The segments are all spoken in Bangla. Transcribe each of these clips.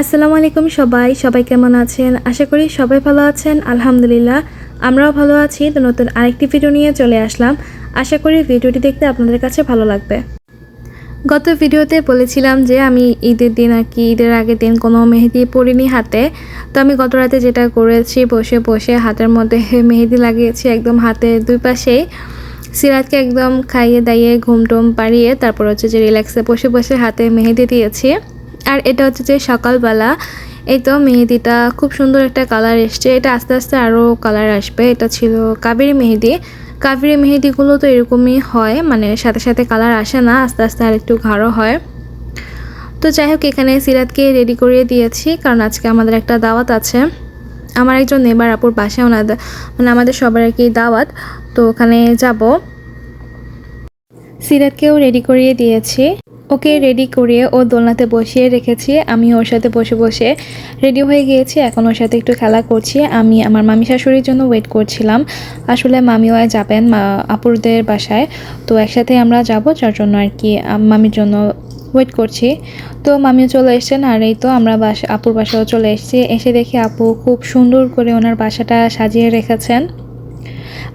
আসসালামু আলাইকুম সবাই সবাই কেমন আছেন? আশা করি সবাই ভালো আছেন, আলহামদুলিল্লাহ। আমরাও ভালো আছি, তো নতুন আরেকটি ভিডিও নিয়ে চলে আসলাম। আশা করি ভিডিওটি দেখতে আপনাদের কাছে ভালো লাগবে। গত ভিডিওতে বলেছিলাম যে আমি ঈদের দিন আর কি, ঈদের আগের দিন কোনো মেহেদি পরিনি হাতে। তো আমি গত রাতে যেটা করেছি, বসে বসে হাতের মধ্যে মেহেদি লাগিয়েছি একদম হাতের দুই পাশেই। সিরাতকে একদম খাইয়ে দাইয়ে ঘুম টুম পাড়িয়ে তারপর হচ্ছে যে রিল্যাক্সে বসে বসে হাতে মেহেদি দিয়েছি। আর এটা হচ্ছে যে সকালবেলা এই তো মেহেদিটা খুব সুন্দর একটা কালার এসছে। এটা আস্তে আস্তে আরও কালার আসবে। এটা ছিল কাবেরি মেহেদি। কাবেরি মেহেদিগুলো তো এরকমই হয় মানে সাথে সাথে কালার আসে না, আস্তে আস্তে আর একটু ঘাড়ো হয়। তো যাই হোক, এখানে সিরাতকে রেডি করিয়ে দিয়েছি, কারণ আজকে আমাদের একটা দাওয়াত আছে। আমার একজন নেবার আপুর বাসায় ওনাদের মানে আমাদের সবার আর কি দাওয়াত। তো ওখানে যাব। সিরাতকেও রেডি করিয়ে দিয়েছি। ওকে রেডি করিয়ে ও দোলনাতে বসিয়ে রেখেছি। আমি ওর সাথে বসে বসে রেডি হয়ে গিয়েছি। এখন ওর সাথে একটু খেলা করছি। আমি আমার মামি শাশুড়ির জন্য ওয়েট করছিলাম। আসলে মামিও যাবেন আপুরদের বাসায়। তো একসাথে আমরা যাব, যার জন্য আর কি মামির জন্য ওয়েট করছি। তো মামিও চলে এসেছেন আর এই তো আমরা বাসা, আপুর বাসাও চলে এসেছি। এসে দেখি আপু খুব সুন্দর করে ওনার বাসাটা সাজিয়ে রেখেছেন।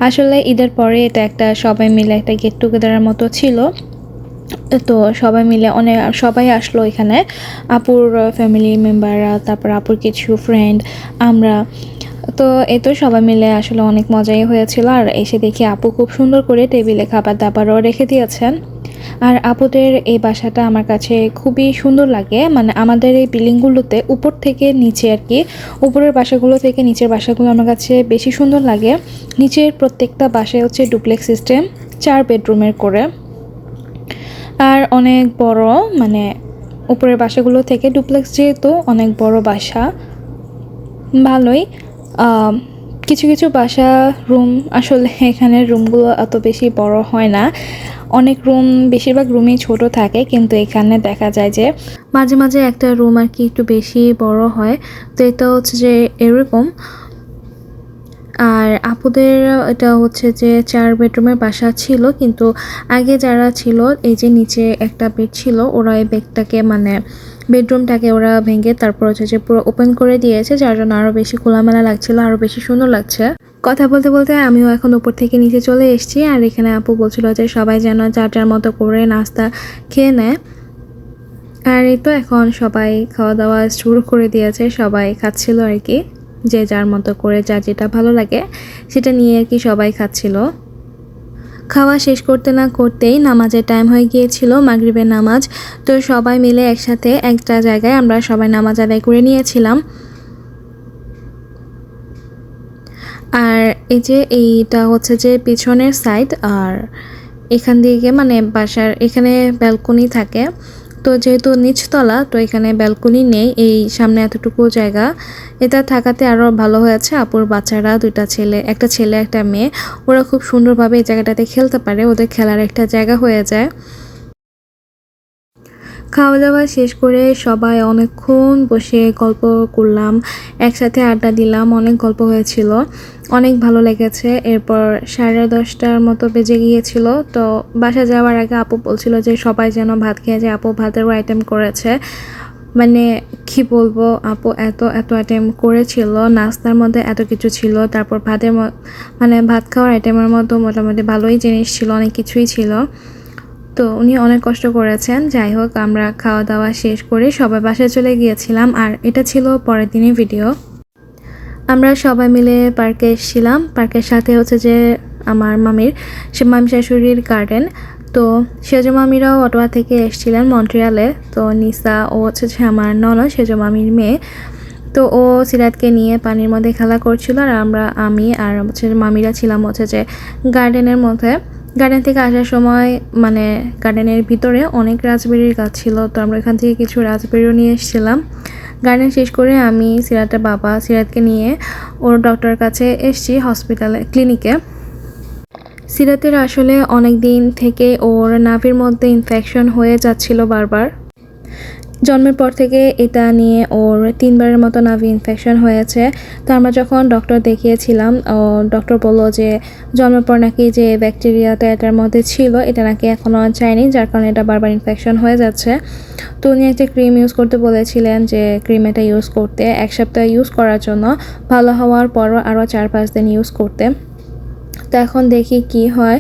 আসলে ঈদের পরে এটা একটা সবাই মিলে একটা গেট টুগেদারের মতো ছিল। তো সবাই মিলে অনেক সবাই আসলো এখানে। আপুর ফ্যামিলি মেম্বাররা তারপর আপুর কিছু ফ্রেন্ড আমরা। তো এই তো সবাই মিলে আসলে অনেক মজাই হয়েছিল। আর এসে দেখি আপু খুব সুন্দর করে টেবিলে খাবার দাবারও রেখে দিয়েছেন। আর আপুদের এই বাসাটা আমার কাছে খুবই সুন্দর লাগে। মানে আমাদের এই বিল্ডিংগুলোতে উপর থেকে নিচে আর কি, উপরের বাসাগুলো থেকে নিচের বাসাগুলো আমার কাছে বেশি সুন্দর লাগে। নিচের প্রত্যেকটা বাসায় হচ্ছে ডুপ্লেক্স সিস্টেম চার বেডরুমের করে। আর অনেক বড় মানে উপরের বাসাগুলো থেকে ডুপ্লেক্স যেহেতু অনেক বড় বাসা, ভালোই। কিছু কিছু বাসা রুম আসলে এখানে রুমগুলো অত বেশি বড় হয় না। অনেক রুম বেশিরভাগ রুমই ছোট থাকে, কিন্তু এখানে দেখা যায় যে মাঝে মাঝে একটা রুম আর কি একটু বেশি বড় হয়। তো এটা হচ্ছে যে এরকম। আর আপুদের, এটা হচ্ছে যে চার বেডরুমের বাসা ছিল, কিন্তু আগে যারা ছিল, এই যে নিচে একটা বেড ছিল, ওরা এই বেডটাকে মানে বেডরুমটাকে ওরা ভেঙে তারপর হচ্ছে যে পুরো ওপেন করে দিয়েছে, যার জন্য আরও বেশি খোলামেলা লাগছিল আরও বেশি সুন্দর লাগছে। কথা বলতে বলতে আমিও এখন উপর থেকে নিচে চলে এসেছি, আর এখানে আপু বলছিল যে সবাই যেন যার যার মতো করে নাস্তা খেয়ে নেয়। আর এই তো এখন সবাই খাওয়া দাওয়া শুরু করে দিয়েছে, সবাই খাচ্ছিল আর কি। যে যার মতো করে যা যেটা ভালো লাগে সেটা নিয়ে আর কি সবাই খাচ্ছিল। খাওয়া শেষ করতে না করতেই নামাজের টাইম হয়ে গিয়েছিল, মাগরিবের নামাজ। তো সবাই মিলে একসাথে একটা জায়গায় আমরা সবাই নামাজ আদায় করে নিয়েছিলাম। আর এই যে এইটা হচ্ছে যে পিছনের সাইড আর এখান দিকে মানে বাসার, এখানে ব্যালকনি থাকে। তো যেহেতু নিচতলা, তো এখানে ব্যালকনি নেই, এই সামনে এতটুকু জায়গা। এটা থাকাতে আরও ভালো হয়েছে, আপুর বাচ্চারা, দুইটা ছেলে, একটা ছেলে, একটা মেয়ে। ওরা খুব সুন্দরভাবে এই জায়গাটাতে খেলতে পারে, ওদের খেলার একটা জায়গা হয়ে যায়। খাওয়া দাওয়া শেষ করে সবাই অনেকক্ষণ বসে গল্প করলাম। একসাথে আড্ডা দিলাম, অনেক গল্প হয়েছিল। অনেক ভালো লেগেছে। এরপর সাড়ে দশটার মতো বেজে গিয়েছিল। তো বাসা যাওয়ার আগে আপু বলছিল যে সবাই যেন ভাত খেয়ে যায়। আপু ভাতেরও আইটেম করেছে। মানে কি বলব, আপু এত এত আইটেম করেছিল। নাস্তার মধ্যে এত কিছু ছিল। তারপর ভাতের মানে ভাত খাওয়ার আইটেমের মতো মোটামুটি ভালোই জিনিস ছিল, অনেক কিছুই ছিল। তো উনি অনেক কষ্ট করেছেন। যাই হোক, আমরা খাওয়া দাওয়া শেষ করে সবাই বাসায় চলে গিয়েছিলাম আর এটা ছিল পরের দিনের ভিডিও। আমরা সবাই মিলে পার্কে এসেছিলাম। পার্কের সাথে হচ্ছে যে আমার মামির সে মামি শাশুড়ির গার্ডেন তো সেজ মামিরাও অটোয়া থেকে এসেছিলেন মন্ট্রিয়ালে। তো নিসা ও হচ্ছে যে আমার ননদ, সেজ মামির মেয়ে। তো ও সিরাতকে নিয়ে পানির মধ্যে খেলা করছিল আর আমরা, আমি আর হচ্ছে মামিরা ছিলাম হচ্ছে যে গার্ডেনের মধ্যে। গার্ডেন থেকে আসার সময় মানে গার্ডেনের ভিতরে অনেক রাজবেরির গাছ ছিল, তো আমরা এখান থেকে কিছু রাজবেরিও নিয়ে এসেছিলাম। গার্ডেন শেষ করে আমি সিরাতের বাবা সিরাতকে নিয়ে ওর ডক্টরের কাছে এসেছি হসপিটালে ক্লিনিকে সিরাতের আসলে অনেক দিন থেকে ওর নাভির মধ্যে ইনফেকশন হয়ে যাচ্ছিল বারবার। জন্মের পর থেকে এটা নিয়ে ওর তিনবারের মতো নাভি ইনফেকশন হয়েছে। তো আমরা যখন ডক্টর দেখিয়েছিলাম, ও ডক্টর বলল যে জন্মের পর নাকি যে ব্যাকটেরিয়াটা এটার মধ্যে ছিল, এটা নাকি এখনও চায়নি যার কারণে এটা বারবার ইনফেকশন হয়ে যাচ্ছে। তো উনি একটা ক্রিম ইউজ করতে বলেছিলেন যে ক্রিম এটা ইউজ করতে, এক সপ্তাহ ইউজ করার জন্য, ভালো হওয়ার পরও আরও চার পাঁচ দিন ইউজ করতে। তো এখন দেখি কি হয়।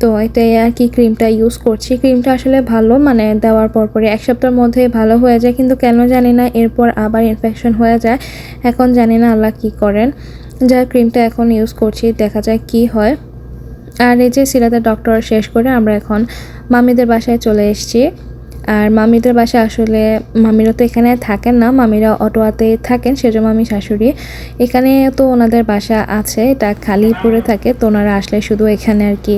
তো এটাই আর কি ক্রিমটা ইউজ করছি। ক্রিমটা আসলে ভালো মানে দেওয়ার পর পরে এক সপ্তাহের মধ্যে ভালো হয়ে যায়। কিন্তু কেন জানি না, এরপর আবার ইনফেকশন হয়ে যায়। এখন জানি না আল্লাহ কি করেন। যা ক্রিমটা এখন ইউজ করছি, দেখা যায় কি হয়। আর এই যে সিরাতের ডক্টর শেষ করে আমরা এখন মামিদের বাসায় চলে এসেছি। আর মামিদের বাসা আসলে মামিরা তো এখানে থাকেন না মামিরা অটোয়াতে থাকেন সেজন্য মামি শাশুড়ি। এখানে তো ওনাদের বাসা আছে এটা খালি পড়ে থাকে তো ওনারা আসলে শুধু এখানে আর কি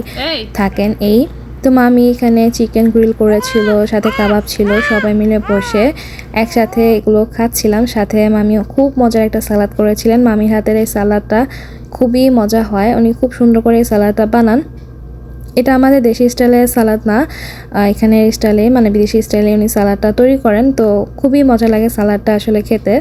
থাকেন এই। তো মামি এখানে চিকেন গ্রিল করেছিল সাথে কাবাব ছিল সবাই মিলে বসে একসাথে এগুলো খাচ্ছিলাম সাথে মামিও খুব মজার একটা সালাদ করেছিলেন। মামির হাতের এই সালাদটা খুবই মজা হয় উনি খুব সুন্দর করে এই সালাদটা বানান। এটা আমাদের দেশি স্টাইলের সালাদ না। আহ, এখানের স্টাইলে মানে বিদেশি স্টাইলে উনি সালাদটা তৈরি করেন তো খুবই মজা লাগে সালাদটা আসলে খেতে।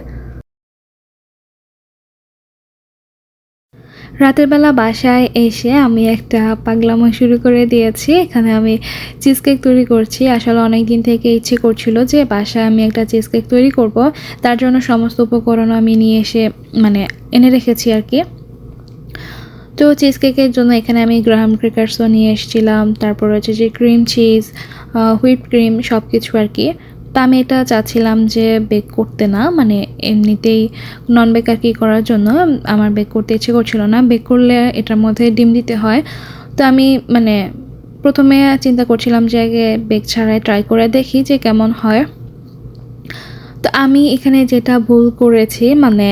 রাতের বেলা বাসায় এসে আমি একটা পাগলামো শুরু করে দিয়েছি। এখানে আমি চিজ কেক তৈরি করছি। আসলে অনেক দিন থেকে ইচ্ছে করছিল যে বাসায় আমি একটা চিজ কেক তৈরি করব। তার জন্য সমস্ত উপকরণ আমি নিয়ে এসে মানে এনে রেখেছি আর কি। তো চিজ কেকের জন্য এখানে আমি গ্রাহাম ক্রেকার্সও নিয়ে এসেছিলাম, তারপর হচ্ছে যে ক্রিম চিজ হুইপ ক্রিম সব কিছু আর কি। তা আমি এটা চাচ্ছিলাম যে বেক করতে না মানে এমনিতেই নন বেক আর কি করার জন্য আমার বেক করতে ইচ্ছে করছিল না। বেক করলে এটার মধ্যে ডিম দিতে হয়। তো আমি মানে প্রথমে চিন্তা করছিলাম যে আগে বেক ছাড়াই ট্রাই করে দেখি যে কেমন হয়। তো আমি এখানে যেটা ভুল করেছি মানে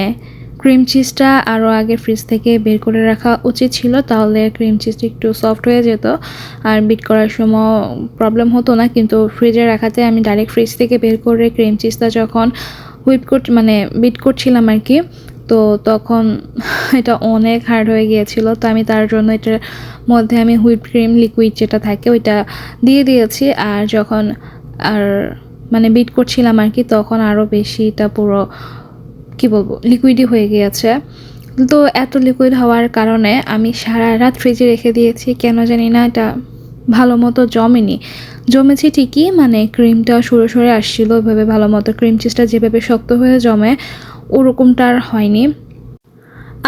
ক্রিম চিজটা আরও আগে ফ্রিজ থেকে বের করে রাখা উচিত ছিল, তাহলে ক্রিম চিজটা একটু সফট হয়ে যেত। আর বিট করার সময় প্রবলেম হতো না, কিন্তু ফ্রিজে রাখাতে আমি ডাইরেক্ট ফ্রিজ থেকে বের করে ক্রিম চিজটা যখন হুইপ কর মানে বিট করছিলাম আর কি, তো তখন এটা অনেক হার্ড হয়ে গিয়েছিল, তো আমি তার জন্য এটার মধ্যে আমি হুইপ ক্রিম লিকুইড যেটা থাকে ওইটা দিয়ে দিয়েছি। আর যখন আর মানে বিট করছিলাম আর কি, তখন আরও বেশি এটা পুরো কি বলব লিকুইডই হয়ে গিয়েছে। তো এত লিকুইড হওয়ার কারণে আমি সারা রাত ফ্রিজে রেখে দিয়েছি, কেন জানি না, এটা ভালো মতো জমেনি। জমেছে ঠিকই মানে ক্রিমটা সরে সরে আসছিল, ওইভাবে ভালো মতো ক্রিম চিজটা যেভাবে শক্ত হয়ে জমে, ওরকমটা আর হয়নি।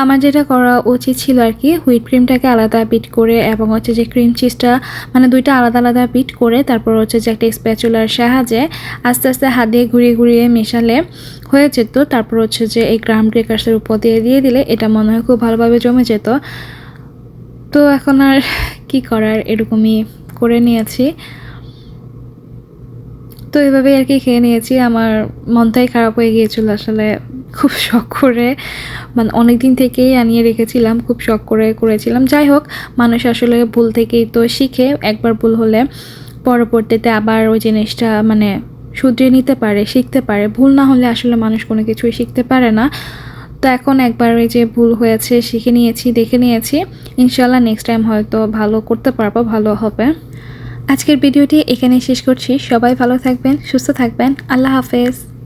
আমার যেটা করা উচিত ছিল আর কি, হুইট ক্রিমটাকে আলাদা বিট করে এবং হচ্ছে যে ক্রিম চিজটা মানে দুইটা আলাদা আলাদা বিট করে, তারপর হচ্ছে যে একটা স্প্যাচুলার সাহায্যে আস্তে আস্তে হাত দিয়ে ঘুরিয়ে ঘুরিয়ে মেশালে হয়ে যেত। তারপর হচ্ছে যে এই গ্রাম ক্রেকার্সের উপর দিয়ে দিয়ে দিলে এটা মনে হয় খুব ভালোভাবে জমে যেত। তো এখন আর কি করার, এরকমই করে নিয়েছি। তো এভাবেই আর কি খেয়ে নিয়েছি। আমার মনটাই খারাপ হয়ে গিয়েছিল আসলে। খুব শখ করে মানে অনেক দিন থেকেই আনিয়ে রেখেছিলাম, খুব শখ করে করেছিলাম। যাই হোক, মানুষ আসলে ভুল থেকেই তো শিখে, একবার ভুল হলে পরবর্তীতে আবার ওই জিনিসটা মানে শুধরে নিতে পারে, শিখতে পারে। ভুল না হলে আসলে মানুষ কোনো কিছুই শিখতে পারে না। তো এখন একবার ওই যে ভুল হয়েছে, শিখে নিয়েছি, দেখে নিয়েছি। ইনশাল্লাহ নেক্সট টাইম হয়তো ভালো করতে পারব, ভালো হবে। আজকের ভিডিওটি এখানে শেষ করছি। সবাই ভালো থাকবেন, সুস্থ থাকবেন। আল্লাহ হাফেজ।